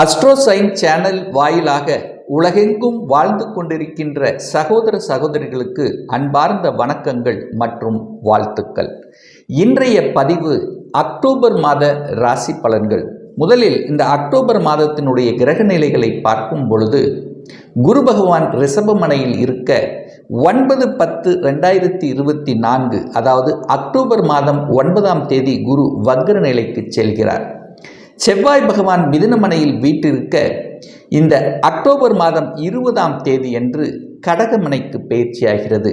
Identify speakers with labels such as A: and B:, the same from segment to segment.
A: அஸ்ட்ரோசைன் channel வாயிலாக உலகெங்கும் வாழ்ந்து கொண்டிருக்கின்ற சகோதர சகோதரிகளுக்கு அன்பார்ந்த வணக்கங்கள் மற்றும் வாழ்த்துக்கள். இன்றைய பதிவு அக்டோபர் மாத ராசி பலன்கள். முதலில் இந்த அக்டோபர் மாதத்தினுடைய கிரக நிலைகளை பார்க்கும் பொழுது குரு பகவான் ரிஷபமனையில் இருக்க ஒன்பது பத்து ரெண்டாயிரத்தி இருபத்தி நான்கு அதாவது அக்டோபர் மாதம் ஒன்பதாம் தேதி குரு வக்ர நிலைக்கு செல்கிறார். செவ்வாய் பகவான் மிதுனமனையில் வீட்டிருக்க இந்த அக்டோபர் மாதம் இருபதாம் தேதி என்று கடகமனைக்கு பயிற்சியாகிறது.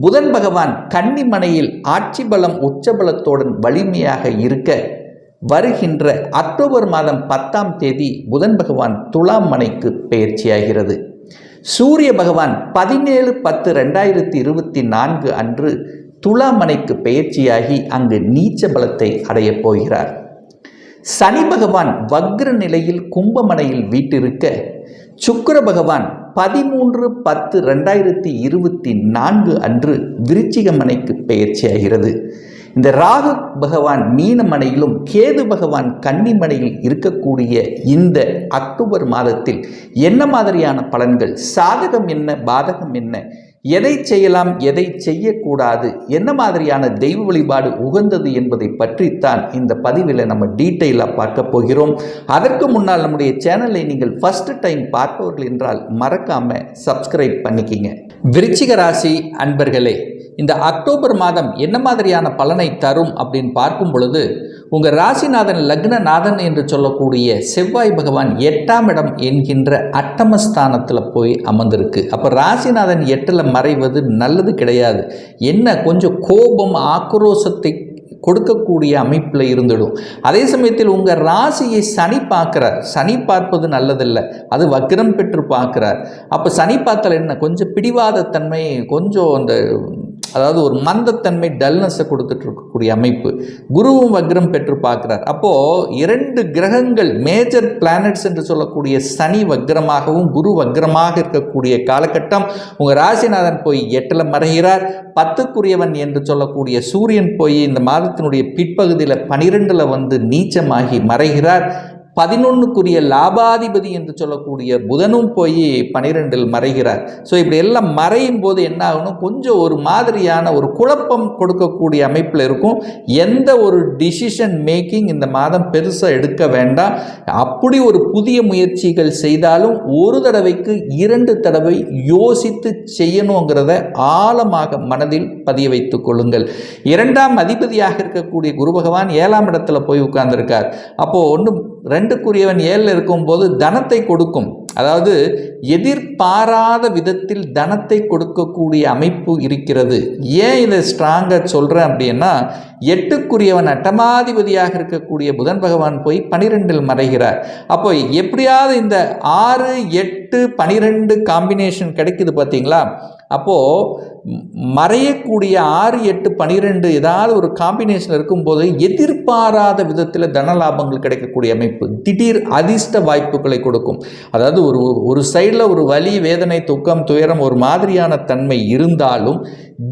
A: புதன் பகவான் கன்னிமனையில் ஆட்சி பலம் உச்சபலத்துடன் வலிமையாக இருக்க வருகின்ற அக்டோபர் மாதம் பத்தாம் தேதி புதன் பகவான் துலாம் மனைக்கு பயிற்சியாகிறது. சூரிய பகவான் பதினேழு பத்து ரெண்டாயிரத்தி இருபத்தி நான்கு அன்று துலாமனைக்கு பயிற்சியாகி அங்கு நீச்ச பலத்தை அடையப் போகிறார். சனி பகவான் வக்ர நிலையில் கும்பமனையில் வீட்டிருக்க சுக்கர பகவான் பதிமூன்று பத்து ரெண்டாயிரத்தி இருபத்தி நான்கு அன்று விருச்சிகமனைக்கு பெயர்ச்சியாகிறது. இந்த ராகு பகவான் மீனமனையிலும் கேது பகவான் கன்னிமனையில் இருக்கக்கூடிய இந்த அக்டோபர் மாதத்தில் என்ன மாதிரியான பலன்கள்? சாதகம் என்ன? பாதகம் என்ன? எதை செய்யலாம் எதை செய்யக்கூடாது என்ன மாதிரியான தெய்வ வழிபாடு உகந்தது என்பதை பற்றித்தான் இந்த பதிவில் நம்ம டீட்டெயிலாக பார்க்க போகிறோம். அதற்கு முன்னால் நம்முடைய சேனலை நீங்கள் ஃபர்ஸ்ட் டைம் பார்ப்பவர்கள் என்றால் மறக்காமல் சப்ஸ்கிரைப் பண்ணிக்கிங்க. விருச்சிக ராசி அன்பர்களே இந்த அக்டோபர் மாதம் என்ன மாதிரியான பலனை தரும் அப்படின்னு பார்க்கும் பொழுது உங்கள் ராசிநாதன் லக்னநாதன் என்று சொல்லக்கூடிய செவ்வாய் பகவான் எட்டாம் இடம் என்கின்ற அட்டமஸ்தானத்தில் போய் அமர்ந்திருக்கு. அப்போ ராசிநாதன் எட்டில் மறைவது நல்லது கிடையாது. என்ன? கொஞ்சம் கோபம் ஆக்ரோஷத்தை கொடுக்கக்கூடிய அமைப்பில் இருந்துடும். அதே சமயத்தில் உங்கள் ராசியை சனி பார்க்குறார். சனி பார்ப்பது நல்லதில்லை. அது வக்ரம் பெற்று பார்க்குறார். அப்போ சனி பார்த்தால் என்ன? கொஞ்சம் பிடிவாதத்தன்மை கொஞ்சம் அந்த அதாவது ஒரு மந்தத்தன்மை டல்னஸை கொடுத்துட்டு இருக்கக்கூடிய அமைப்பு. குருவும் வக்ரம் பெற்று பார்க்குறார். அப்போது இரண்டு கிரகங்கள் மேஜர் பிளானட்ஸ் என்று சொல்லக்கூடிய சனி வக்ரமாகவும் குரு வக்ரமாக இருக்கக்கூடிய காலகட்டம். உங்கள் ராசிநாதன் போய் எட்டில் மறைகிறார். பத்துக்குரியவன் என்று சொல்லக்கூடிய சூரியன் போய் இந்த மாதத்தினுடைய பிற்பகுதியில் பனிரெண்டில் வந்து நீச்சமாகி மறைகிறார். பதினொன்றுக்குரிய லாபாதிபதி என்று சொல்லக்கூடிய புதனும் போய் பனிரெண்டில் மறைகிறார். ஸோ இப்படி எல்லாம் மறையும் போது என்ன ஆகணும் கொஞ்சம் ஒரு மாதிரியான ஒரு குழப்பம் கொடுக்கக்கூடிய அமைப்பில் இருக்கும். எந்த ஒரு டிசிஷன் மேக்கிங் இந்த மாதம் பெருசாக எடுக்க வேண்டாம். அப்படி ஒரு புதிய முயற்சிகள் செய்தாலும் ஒரு தடவைக்கு இரண்டு தடவை யோசித்து செய்யணுங்கிறத ஆழமாக மனதில் பதிய வைத்துக் கொள்ளுங்கள். இரண்டாம் அதிபதியாக இருக்கக்கூடிய குரு பகவான் ஏழாம் இடத்துல போய் உட்கார்ந்துருக்கார். அப்போது ஒன்றும் ரெண்டுக்குரியவன் ஏழில் இருக்கும்போது தனத்தை கொடுக்கும். அதாவது எதிர்பாராத விதத்தில் தனத்தை கொடுக்கக்கூடிய அமைப்பு இருக்கிறது. ஏன் இதை ஸ்ட்ராங்காக சொல்கிறேன் அப்படின்னா எட்டுக்குரியவன் அட்டமாதிபதியாக இருக்கக்கூடிய புதன் பகவான் போய் பனிரெண்டில் மறைகிறார். அப்போ எப்படியாவது இந்த ஆறு எட்டு பனிரெண்டு காம்பினேஷன் கிடைக்குது பார்த்தீங்களா? அப்போது மறையக்கூடிய ஆறு எட்டு பனிரெண்டு ஏதாவது ஒரு காம்பினேஷன் இருக்கும்போது எதிர்பாராத விதத்தில் தன லாபங்கள் கிடைக்கக்கூடிய அமைப்பு. திடீர் அதிர்ஷ்ட வாய்ப்புகளை கொடுக்கும். அதாவது ஒரு ஒரு சைடில் ஒரு வலி வேதனை துக்கம் துயரம் ஒரு மாதிரியான தன்மை இருந்தாலும்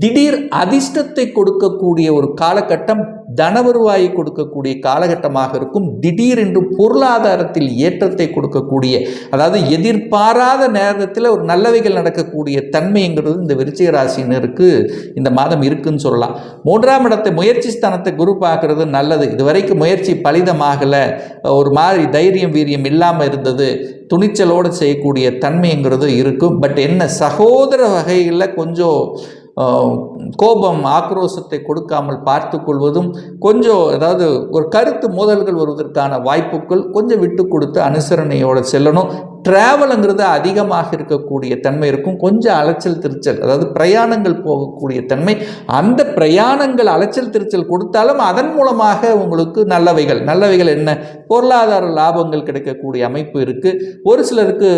A: திடீர் அதிர்ஷ்டத்தை கொடுக்கக்கூடிய ஒரு காலகட்டம் தன வருவாயை கொடுக்கக்கூடிய காலகட்டமாக இருக்கும். திடீரென்று பொருளாதாரத்தில் ஏற்றத்தை கொடுக்கக்கூடிய அதாவது எதிர்பாராத நேரத்தில் ஒரு நல்லவைகள் நடக்கக்கூடிய தன்மைங்கிறது இந்த விருச்சிக ராசினருக்கு இந்த மாதம் இருக்குன்னு சொல்லலாம். மூன்றாம் இடத்தை முயற்சி ஸ்தானத்தை குரு பார்க்கறது நல்லது. இதுவரைக்கும் முயற்சி பலிதமாகலை. ஒரு மாதிரி தைரியம் வீரியம் இல்லாமல் இருந்தது. துணிச்சலோடு செய்யக்கூடிய தன்மைங்கிறது இருக்கும். பட் என்ன சகோதர வகையில் கொஞ்சம் கோபம் ஆக்ரோஷத்தை கொடுக்காமல் பார்த்து கொள்வதும் கொஞ்சம் அதாவது ஒரு கருத்து மோதல்கள் வருவதற்கான வாய்ப்புகள் கொஞ்சம் விட்டு கொடுத்து அனுசரணையோடு செல்லணும். ட்ராவலுங்கிறது அதிகமாக இருக்கக்கூடிய தன்மை இருக்கும். கொஞ்சம் அலைச்சல் திருச்சல் அதாவது பிரயாணங்கள் போகக்கூடிய தன்மை. அந்த பிரயாணங்கள் அலைச்சல் திருச்சல் கொடுத்தாலும் அதன் மூலமாக உங்களுக்கு நல்லவைகள். நல்லவைகள் என்ன? பொருளாதார லாபங்கள் கிடைக்கக்கூடிய அமைப்பு இருக்குது ஒரு சிலருக்கு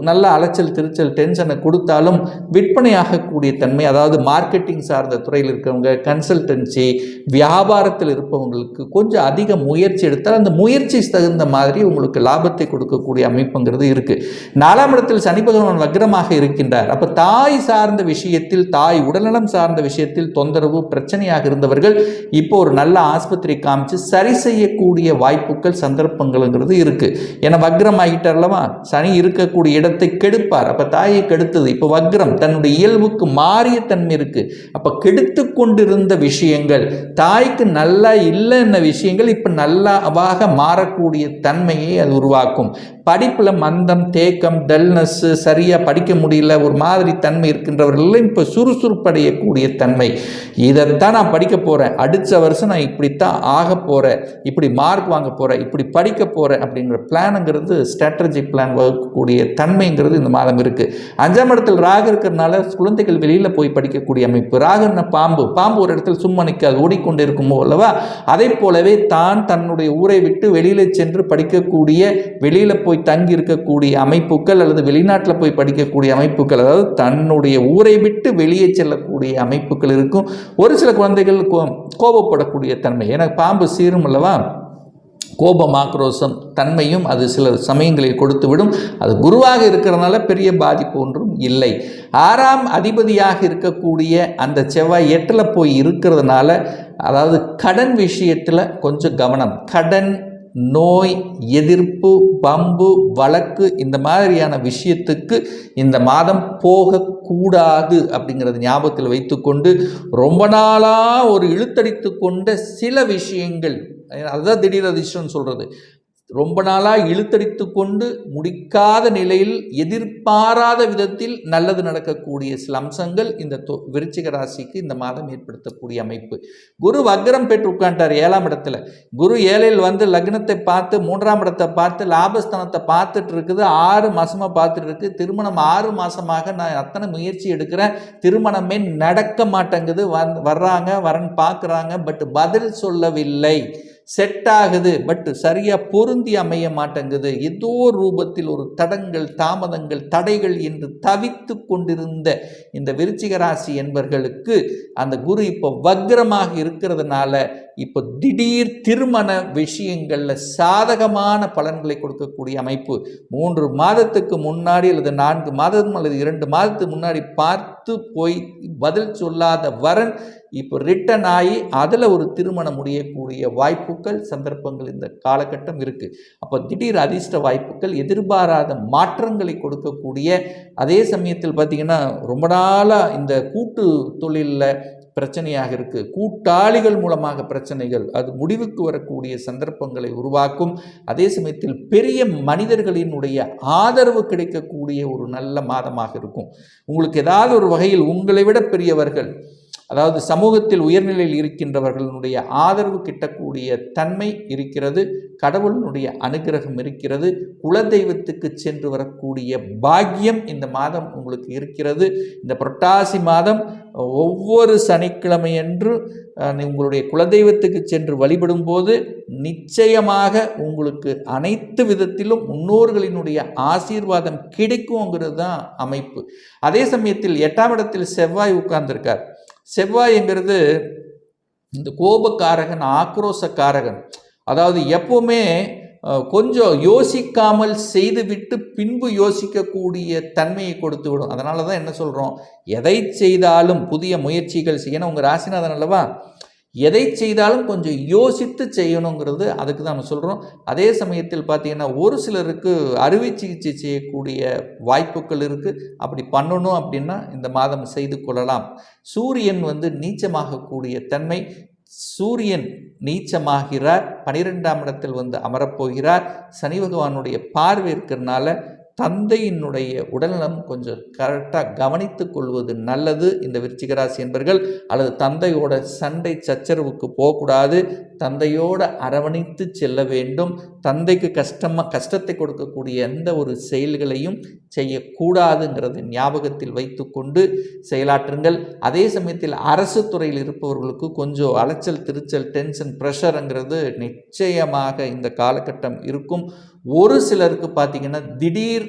A: நல்ல அலைச்சல் திருச்சல் டென்ஷனை கொடுத்தாலும் விற்பனையாகக்கூடிய தன்மை அதாவது மார்க்கெட்டிங் சார்ந்த துறையில் இருக்கவங்க கன்சல்டன்சி வியாபாரத்தில் இருப்பவங்களுக்கு கொஞ்சம் அதிக முயற்சி எடுத்தால் அந்த முயற்சி தகுந்த மாதிரி உங்களுக்கு லாபத்தை கொடுக்கக்கூடிய அமைப்புங்கிறது இருக்குது இருக்குது நாலாம் இடத்தில் சனி பகவான் வக்ரமாக இருக்கின்றார். அப்போ தாய் சார்ந்த விஷயத்தில் தாய் உடல்நலம் சார்ந்த விஷயத்தில் தொந்தரவு பிரச்சனையாக இருந்தவர்கள் இப்போ ஒரு நல்ல ஆஸ்பத்திரி காமிச்சு சரி செய்யக்கூடிய வாய்ப்புகள் சந்தர்ப்பங்கள்ங்கிறது இருக்குது ஏன்னா வக்ரம் ஆகிட்டார் அல்லவா? சனி இருக்கக்கூடிய இடத்தை கெடுப்பார். அப்போ தாயை கெடுத்தது. இப்போ வக்ரம் தன்னுடைய இயல்புக்கு மாறிய தன்மை இருக்குது அப்போ கெடுத்து கொண்டிருந்த விஷயங்கள் தாய்க்கு நல்லா இல்லைன்ன விஷயங்கள் இப்போ நல்லாவாக மாறக்கூடிய தன்மையை அது உருவாக்கும். படிப்பில் மந்தம் தேக்கம் டல்னஸ்ஸு சரியாக படிக்க முடியல ஒரு மாதிரி தன்மை இருக்கின்றவர்கள் இப்போ சுறுசுறுப்படையக்கூடிய தன்மை. இதைத்தான் நான் படிக்க போகிறேன் அடுத்த வருஷம் நான் இப்படித்தான் ஆக போகிறேன் இப்படி மார்க் வாங்க போகிறேன் இப்படி படிக்க போகிறேன் அப்படிங்கிற பிளானுங்கிறது ஸ்ட்ராட்டஜி பிளான் வகுக்கக்கூடிய தன்மைங்கிறது இந்த மாதம் இருக்குது அஞ்சாம் இடத்தில் ராக இருக்கிறதுனால குழந்தைகள் வெளியில் போய் படிக்கக்கூடிய அமைப்பு. ராகன பாம்பு. பாம்பு ஒரு இடத்துல சும்மா நிற்காது ஓடிக்கொண்டு இருக்குமோ அல்லவா? அதை போலவே தான் தன்னுடைய ஊரை விட்டு வெளியில் சென்று படிக்கக்கூடிய வெளியில் போய் தங்கி இருக்கக்கூடிய அமைப்புகள் அல்லது வெளிநாட்டில் போய் படிக்கக்கூடிய அமைப்புகள் அதாவது தன்னுடைய ஊரை விட்டு வெளியே செல்லக்கூடிய அமைப்புகள் இருக்கும். ஒரு சில குழந்தைகள் கோ கோபப்படக்கூடிய தன்மை. ஏன்னா பாம்பு சீரும் அல்லவா? கோபம் ஆக்ரோஷம் தன்மையும் அது சில சமயங்களில் கொடுத்து விடும் அது குருவாக இருக்கிறதுனால பெரிய பாதிப்பு ஒன்றும் இல்லை. ஆறாம் அதிபதியாக இருக்கக்கூடிய அந்த செவ்வாய் எட்டில் போய் இருக்கிறதுனால அதாவது கடன் விஷயத்தில் கொஞ்சம் கவனம். கடன் நோய் எதிர்ப்பு பம்பு வழக்கு இந்த மாதிரியான விஷயத்துக்கு இந்த மாதம் போகக்கூடாது அப்படிங்கிறது ஞாபகத்தில் வைத்துக்கொண்டு ரொம்ப நாளாக ஒரு இழுத்தடித்து கொண்ட சில விஷயங்கள் அதுதான் திடீர் அதிர்ஷ்டம் சொல்கிறது ரொம்ப நாளாக இழுத்தடித்து கொண்டு முடிக்காத நிலையில் எதிர்பாராத விதத்தில் நல்லது நடக்கக்கூடிய சில அம்சங்கள் இந்த தொ விருச்சிக ராசிக்கு இந்த மாதம் ஏற்படுத்தக்கூடிய அமைப்பு. குரு வக்ரம் பெற்று உட்காண்டார் ஏழாம் இடத்துல. குரு ஏழையில் வந்து லக்னத்தை பார்த்து மூன்றாம் இடத்தை பார்த்து லாபஸ்தானத்தை பார்த்துட்டு இருக்குது. ஆறு மாதமாக பார்த்துட்டு இருக்கு. திருமணம் ஆறு மாதமாக நான் அத்தனை முயற்சி எடுக்கிறேன். திருமணமே நடக்க மாட்டேங்குது. வந் வர்றாங்க வரன் பார்க்குறாங்க பட் பதில் சொல்லவில்லை. செட் ஆகுது பட் சரியாக பொருந்தி அமைய மாட்டேங்குது. ஏதோ ரூபத்தில் ஒரு தடங்கள் தாமதங்கள் தடைகள் என்று தவித்து கொண்டிருந்த இந்த விருச்சிக ராசி என்பர்களுக்கு அந்த குரு இப்போ வக்ரமாக இருக்கிறதுனால இப்போ திடீர் திருமண விஷயங்களில் சாதகமான பலன்களை கொடுக்கக்கூடிய அமைப்பு மூன்று மாதத்துக்கு முன்னாடி அல்லது நான்கு மாதம் அல்லது இரண்டு மாதத்துக்கு முன்னாடி பார்த்து போய் பதில் சொல்லாத வரன் இப்போ ரிட்டன் ஆகி அதில் ஒரு திருமணம் முடியக்கூடிய வாய்ப்புகள் சந்தர்ப்பங்கள் இந்த காலகட்டம் இருக்குது அப்போ திடீர் அதிர்ஷ்ட வாய்ப்புகள் எதிர்பாராத மாற்றங்களை கொடுக்கக்கூடிய அதே சமயத்தில் பார்த்திங்கன்னா ரொம்ப நாளாக இந்த கூட்டு தொழிலில் பிரச்சனையாக இருக்குது கூட்டாளிகள் மூலமாக பிரச்சனைகள். அது முடிவுக்கு வரக்கூடிய சந்தர்ப்பங்களை உருவாக்கும். அதே சமயத்தில் பெரிய மனிதர்களினுடைய ஆதரவு கிடைக்கக்கூடிய ஒரு நல்ல மாதமாக இருக்கும். உங்களுக்கு ஏதாவது ஒரு வகையில் உங்களை விட பெரியவர்கள் அதாவது சமூகத்தில் உயர்நிலையில் இருக்கின்றவர்களுடைய ஆதரவு கிட்டக்கூடிய தன்மை இருக்கிறது கடவுளினுடைய அனுகிரகம் இருக்கிறது குலதெய்வத்துக்கு சென்று வரக்கூடிய பாக்கியம் இந்த மாதம் உங்களுக்கு இருக்கிறது. இந்த புரட்டாசி மாதம் ஒவ்வொரு சனிக்கிழமையன்று உங்களுடைய குலதெய்வத்துக்கு சென்று வழிபடும்போது நிச்சயமாக உங்களுக்கு அனைத்து விதத்திலும் முன்னோர்களினுடைய ஆசீர்வாதம் கிடைக்குங்கிறது தான் அமைப்பு. அதே சமயத்தில் எட்டாம் இடத்தில் செவ்வாய் உட்கார்ந்திருக்கார். செவ்வாய்ங்கிறது இந்த கோபக்காரகன் ஆக்ரோசக்காரகன். அதாவது எப்போவுமே கொஞ்சம் யோசிக்காமல் செய்துவிட்டு பின்பு யோசிக்கக்கூடிய தன்மையை கொடுத்து விடும். அதனால தான் என்ன சொல்கிறோம் எதை செய்தாலும் புதிய முயற்சிகள் செய்யணும். உங்கள் ராசிநாதன் அல்லவா? எதை செய்தாலும் கொஞ்சம் யோசித்து செய்யணுங்கிறது அதுக்கு தான் நம்ம சொல்கிறோம் அதே சமயத்தில் பார்த்திங்கன்னா ஒரு சிலருக்கு அறுவை சிகிச்சை செய்யக்கூடிய வாய்ப்புகள் இருக்குது அப்படி பண்ணணும் அப்படின்னா இந்த மாதம் செய்து கொள்ளலாம். சூரியன் வந்து நீச்சமாகக்கூடிய தன்மை. சூரியன் நீச்சமாகிறார். பனிரெண்டாம் இடத்தில் வந்து அமரப்போகிறார். சனி பகவானுடைய பார்வை இருக்கிறதுனால தந்தையினுடைய உடல்நலம் கொஞ்சம் கரெக்டாக கவனித்து கொள்வது நல்லது இந்த விருச்சிகராசி என்பர்கள். அல்லது தந்தையோட சண்டை சச்சரவுக்கு போகக்கூடாது. தந்தையோடு அரவணைத்து செல்ல வேண்டும். தந்தைக்கு கஷ்டமாக கஷ்டத்தை கொடுக்கக்கூடிய எந்த ஒரு செயல்களையும் செய்யக்கூடாதுங்கிறது ஞாபகத்தில் வைத்துக்கொண்டு செயலாற்றுங்கள். அதே சமயத்தில் அரசு துறையில் இருப்பவர்களுக்கு கொஞ்சம் அலைச்சல் திருச்சல் டென்ஷன் ப்ரெஷருங்கிறது நிச்சயமாக இந்த காலகட்டம் இருக்கும். ஒரு சிலருக்கு பார்த்திங்கன்னா திடீர்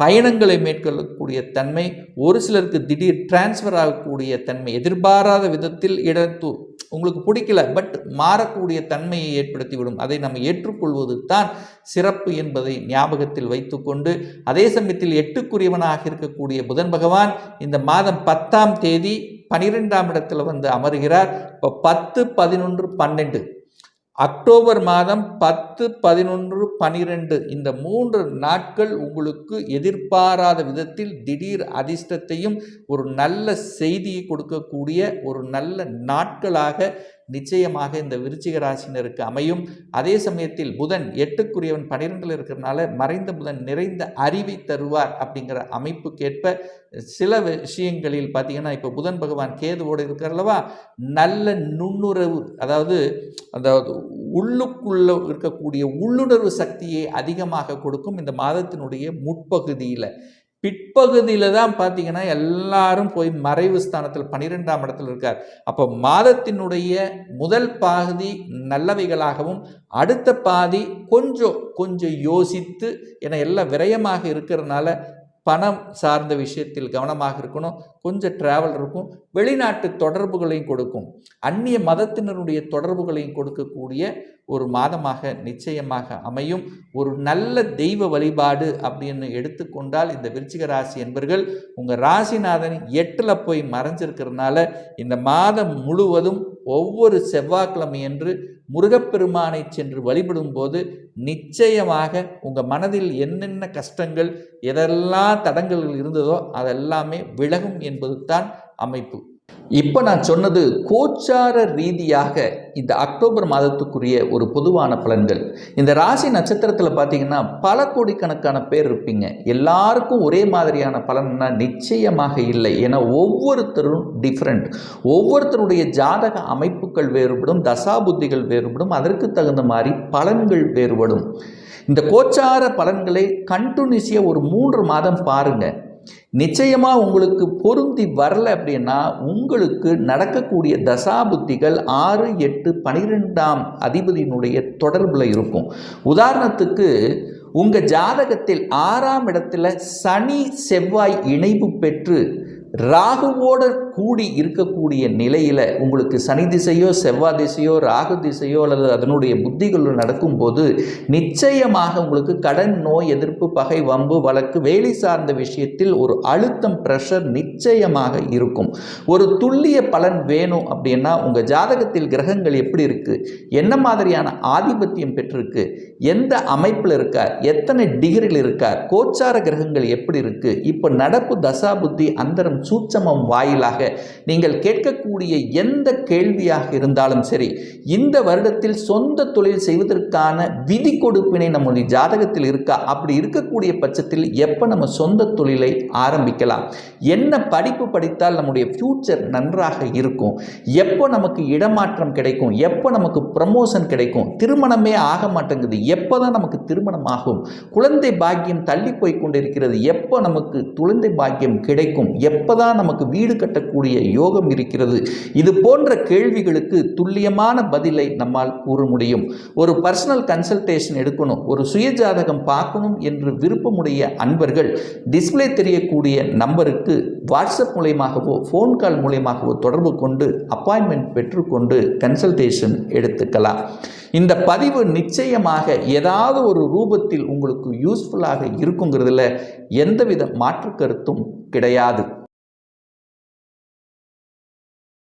A: பயணங்களை மேற்கொள்ளக்கூடிய தன்மை ஒரு சிலருக்கு திடீர் டிரான்ஸ்ஃபர் ஆகக்கூடிய தன்மை எதிர்பாராத விதத்தில் இடத்து உங்களுக்கு பிடிக்கல பட் மாறக்கூடிய தன்மையை ஏற்படுத்திவிடும். அதை நம்ம ஏற்றுக்கொள்வது தான் சிறப்பு என்பதை ஞாபகத்தில் வைத்துக்கொண்டு அதே சமயத்தில் எட்டுக்குரியவனாக இருக்கக்கூடிய புதன் பகவான் இந்த மாதம் பத்தாம் தேதி பனிரெண்டாம் இடத்தில் வந்து அமர்கிறார். இப்போ பத்து பதினொன்று பன்னெண்டு. அக்டோபர் மாதம் பத்து பதினொன்று பனிரெண்டு இந்த மூன்று நாட்கள் உங்களுக்கு எதிர்பாராத விதத்தில் திடீர் அதிர்ஷ்டத்தையும் ஒரு நல்ல செய்தியை கொடுக்கக்கூடிய ஒரு நல்ல நாட்களாக நிச்சயமாக இந்த விருச்சிக ராசினருக்கு அமையும். அதே சமயத்தில் புதன் எட்டுக்குரியவன் பனிரெண்டில் இருக்கிறனால மறைந்த புதன் நிறைந்த அறிவை தருவார் அப்படிங்கிற அமைப்புக்கேற்ப சில விஷயங்களில் பார்த்தீங்கன்னா இப்போ புதன் பகவான் கேதுவோடு இருக்கிறல்லவா நல்ல நுண்ணுறவு அதாவது அதாவது உள்ளுக்குள்ளே இருக்கக்கூடிய உள்ளுணர்வு சக்தியை அதிகமாக கொடுக்கும் இந்த மாதத்தினுடைய முற்பகுதியில். பிற்பகுதியில் தான் பார்த்தீங்கன்னா எல்லாரும் போய் மறைவு ஸ்தானத்தில் பன்னிரெண்டாம் இடத்துல இருக்கார். அப்போ மாதத்தினுடைய முதல் பாதி நல்லவைகளாகவும் அடுத்த பாதி கொஞ்சம் கொஞ்சம் யோசித்து என எல்லாம் விரயமாக இருக்கிறதுனால பணம் சார்ந்த விஷயத்தில் கவனமாக இருக்கணும். கொஞ்சம் ட்ராவல் இருக்கும். வெளிநாட்டு தொடர்புகளையும் கொடுக்கும். அந்நிய மதத்தினருடைய தொடர்புகளையும் கொடுக்கக்கூடிய ஒரு மாதமாக நிச்சயமாக அமையும். ஒரு நல்ல தெய்வ வழிபாடு அப்படின்னு எடுத்துக்கொண்டால் இந்த விருச்சிக ராசி என்பர்கள் உங்கள் ராசிநாதன் எட்டில் போய் மறைஞ்சிருக்கிறதுனால இந்த மாதம் முழுவதும் ஒவ்வொரு செவ்வாய்க்கிழமையன்று முருகப்பெருமானை சென்று வழிபடும் போது நிச்சயமாக உங்கள் மனதில் என்னென்ன கஷ்டங்கள் எதெல்லாம் தடங்கல்கள் இருந்ததோ அதெல்லாமே விலகும் என்பது தான் அமைப்பு. இப்போ நான் சொன்னது கோச்சார ரீதியாக இந்த அக்டோபர் மாதத்துக்குரிய ஒரு பொதுவான பலன்கள். இந்த ராசி நட்சத்திரத்தில் பார்த்தீங்கன்னா பல கோடிக்கணக்கான பேர் இருப்பீங்க. எல்லாருக்கும் ஒரே மாதிரியான பலன்னா நிச்சயமாக இல்லை. ஏன்னா ஒவ்வொருத்தரும் டிஃப்ரெண்ட் ஒவ்வொருத்தருடைய ஜாதக அமைப்புகள் வேறுபடும் தசாபுத்திகள் வேறுபடும் அதற்கு தகுந்த மாதிரி பலன்கள் வேறுபடும். இந்த கோச்சார பலன்களை கண்டினியூஸியாக ஒரு மூன்று மாதம் பாருங்கள் நிச்சயமாக உங்களுக்கு பொருந்தி வரல அப்படின்னா உங்களுக்கு நடக்கக்கூடிய தசாபுத்திகள் ஆறு எட்டு பனிரெண்டாம் அதிபதியினுடைய தொடர்பில் இருக்கும். உதாரணத்துக்கு உங்கள் ஜாதகத்தில் ஆறாம் இடத்துல சனி செவ்வாய் இணைவு பெற்று ராகுவோட கூடி இருக்கக்கூடிய நிலையில் உங்களுக்கு சனி திசையோ செவ்வாய் திசையோ ராகு திசையோ அல்லது அதனுடைய புத்திகள் நடக்கும்போது நிச்சயமாக உங்களுக்கு கடன் நோய் எதிர்ப்பு பகை வம்பு வழக்கு வேலை சார்ந்த விஷயத்தில் ஒரு அழுத்தம் ப்ரெஷர் நிச்சயமாக இருக்கும். ஒரு துல்லிய பலன் வேணும் அப்படின்னா உங்கள் ஜாதகத்தில் கிரகங்கள் எப்படி இருக்குது என்ன மாதிரியான ஆதிபத்தியம் பெற்றிருக்கு? எந்த அமைப்பில் இருக்கார்? எத்தனை டிகிரியில் இருக்கார்? கோச்சார கிரகங்கள் எப்படி இருக்குது இப்போ நடப்பு தசாபுத்தி அந்தரம் சூட்சமம் வாயிலாக நீங்கள் கேட்கக்கூடிய எந்த கேள்வியாக இருந்தாலும் சரி இந்த வருடத்தில் சொந்த தொழில் செய்வதற்கான விதி கொடுப்பினை நம்முடைய ஜாதகத்தில் இருக்கா? அப்படி இருக்கக்கூடிய பட்சத்தில் எப்போ நம்ம சொந்த தொழிலை ஆரம்பிக்கலாம்? என்ன படிப்பு படித்தால் நம்முடைய ஃப்யூச்சர் நன்றாக இருக்கும்? எப்போ நமக்கு இடமாற்றம் கிடைக்கும்? எப்போ நமக்கு ப்ரமோஷன் கிடைக்கும்? திருமணமே ஆக மாட்டேங்குது. எப்போ தான் நமக்கு திருமணம் ஆகும்? குழந்தை பாக்கியம் தள்ளி போய் கொண்டிருக்கிறது. எப்போ நமக்கு குழந்தை பாக்கியம் கிடைக்கும்? எப்போ தான் நமக்கு வீடு கட்டக்கூடிய யோகம் இருக்கிறது. இது போன்ற கேள்விகளுக்கு துல்லியமான பதிலை நம்மால் கூற முடியும். ஒரு பர்சனல் கன்சல்டேஷன் எடுக்கணும். ஒரு சுயஜாதகம் பார்க்கணும் என்று விருப்பமுடைய அன்பர்கள் டிஸ்பிளே தெரியக்கூடிய நம்பருக்கு வாட்ஸ்அப் மூலயமாகவோ ஃபோன் கால் மூலயமாகவோ தொடர்பு கொண்டு அப்பாயின்மெண்ட் பெற்றுக்கொண்டு கன்சல்டேஷன் எடுத்துக்கலாம். இந்த பதிவு நிச்சயமாக ஏதாவது ஒரு ரூபத்தில் உங்களுக்கு யூஸ்ஃபுல்லாக இருக்குங்கிறதுல எந்தவித மாற்று கருத்தும் கிடையாது.